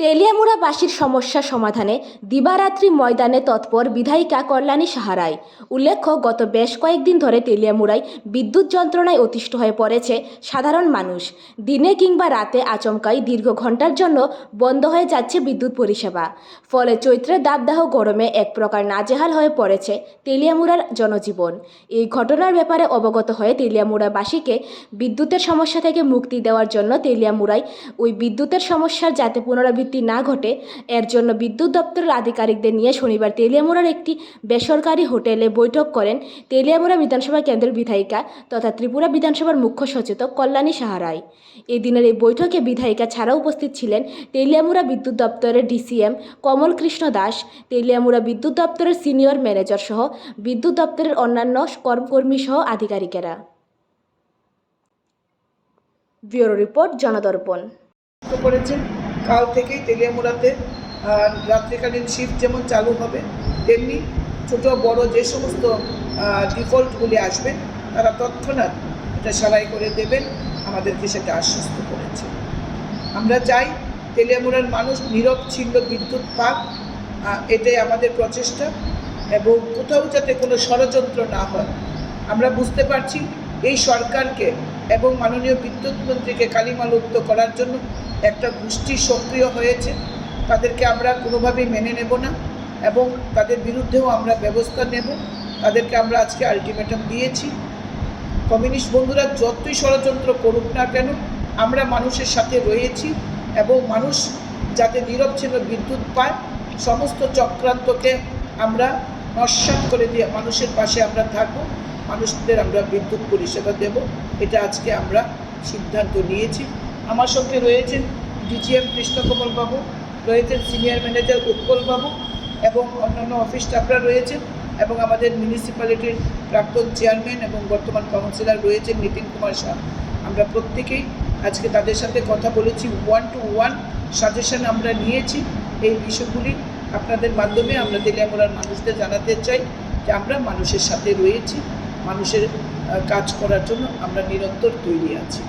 তেলিয়ামুড়াবাসীর সমস্যা সমাধানে দিবারাত্রি ময়দানে তৎপর বিধায়িকা কল্যাণী সাহারায় উল্লেখ্য, গত বেশ কয়েকদিন ধরে তেলিয়ামুড়ায় বিদ্যুৎ যন্ত্রণায় অতিষ্ঠ হয়ে পড়েছে সাধারণ মানুষ। দিনে কিংবা রাতে আচমকাই দীর্ঘ ঘণ্টার জন্য বন্ধ হয়ে যাচ্ছে বিদ্যুৎ পরিষেবা। ফলে চৈত্রের দাবদাহ গরমে এক প্রকার নাজেহাল হয়ে পড়েছে তেলিয়ামুড়ার জনজীবন। এই ঘটনার ব্যাপারে অবগত হয়ে তেলিয়ামুড়াবাসীকে বিদ্যুতের সমস্যা থেকে মুক্তি দেওয়ার জন্য তেলিয়ামুড়ায় ওই বিদ্যুতের সমস্যার যাতে পুনরাবৃত্তি না ঘটে, এর জন্য বিদ্যুৎ দপ্তরের আধিকারিকদের নিয়ে শনিবার তেলিয়ামুড়ার একটি বেসরকারি হোটেলে বৈঠক করেন তেলিয়ামুড়া বিধানসভা কেন্দ্রের বিধায়িকা তথা ত্রিপুরা বিধানসভার মুখ্য সচেতক কল্যাণী সাহারায় এই দিনের এই বৈঠকে বিধায়িকা ছাড়াও উপস্থিত ছিলেন তেলিয়ামুড়া বিদ্যুৎ দপ্তরের ডিসিএম কমল কৃষ্ণ দাস, তেলিয়ামুড়া বিদ্যুৎ দপ্তরের সিনিয়র ম্যানেজার সহ বিদ্যুৎ দপ্তরের অন্যান্য কর্মকর্মী সহ আধিকারিকেরা। Bureau report, Janadarpan. করেছেন কাল থেকেই তেলিয়ামুড়াতে রাত্রিকালীন শিফট যেমন চালু হবে, তেমনি ছোট বড় যে সমস্ত ডিফল্টগুলি আসবে, তারা তৎক্ষণাৎ এটা সারাই করে দেবেন, আমাদেরকে সেটা আশ্বস্ত করেছে। আমরা চাই তেলিয়ামুড়ার মানুষ নিরবচ্ছিন্ন বিদ্যুৎ পাক এটাই আমাদের প্রচেষ্টা এবং কোথাও যাতে কোনো ষড়যন্ত্র না হয়। আমরা বুঝতে পারছি এই সরকারকে এবং মাননীয় বিদ্যুৎ মন্ত্রীকে কালিমালুপ্ত করার জন্য একটা গোষ্ঠী সক্রিয় হয়েছে। তাদেরকে আমরা কোনোভাবেই মেনে নেব না এবং তাদের বিরুদ্ধেও আমরা ব্যবস্থা নেব। তাদেরকে আমরা আজকে আলটিমেটাম দিয়েছি। কমিউনিস্ট বন্ধুরা যতই ষড়যন্ত্র করুক না কেন, আমরা মানুষের সাথে রয়েছি এবং মানুষ যাতে নিরবচ্ছিন্ন বিদ্যুৎ পায়, সমস্ত চক্রান্তকে আমরা নস্বাত করে দিয়ে মানুষের পাশে আমরা থাকব। মানুষদের আমরা বিদ্যুৎ পরিষেবা দেব। এটা আজকে আমরা সিদ্ধান্ত নিয়েছি। আমার সঙ্গে রয়েছেন ডিজিএম কৃষ্ণকমল বাবু, রয়েছেন সিনিয়র ম্যানেজার উৎপল বাবু এবং অন্যান্য অফিস স্টাফরা রয়েছেন এবং আমাদের মিউনিসিপ্যালিটির প্রাক্তন চেয়ারম্যান এবং বর্তমান কাউন্সিলর রয়েছেন নিতিন কুমার শাহ। আমরা প্রত্যেকেই আজকে তাদের সাথে কথা বলেছি। ওয়ান টু ওয়ান সাজেশন আমরা নিয়েছি। এই বিষয়গুলি আপনাদের মাধ্যমে আমরা তেলিয়ামুড়ার মানুষদের জানাতে চাই যে আমরা মানুষের সাথে রয়েছি। মানুষের কাজ করার জন্য আমরা নিরন্তর তৈরি আছি।